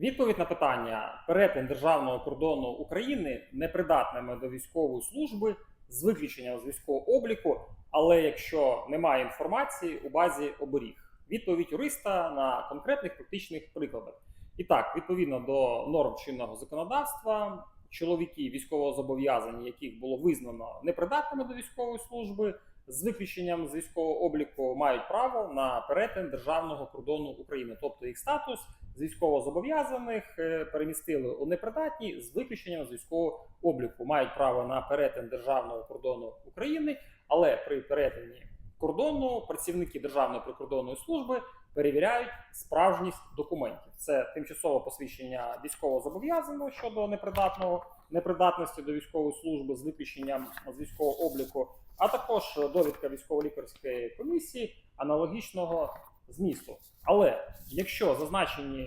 Відповідь на питання перетин державного кордону України непридатними до військової служби з виключенням з військового обліку, але якщо немає інформації у базі оберіг. Відповідь юриста на конкретних практичних прикладах. І так, відповідно до норм чинного законодавства, чоловіки військовозобов'язані, яких було визнано непридатними до військової служби, з виключенням з військового обліку, мають право на перетин державного кордону України, тобто їх статус з військовозобов'язаних е, перемістили у непридатні з виключенням з військового обліку. Мають право на перетин державного кордону України, але при перетині кордону працівники Державної прикордонної служби перевіряють справжність документів. Це тимчасове посвідчення військовозобов'язаного щодо непридатного непридатності до військової служби з виключенням з військового обліку, а також довідка військово-лікарської комісії аналогічного змісту. Але якщо зазначені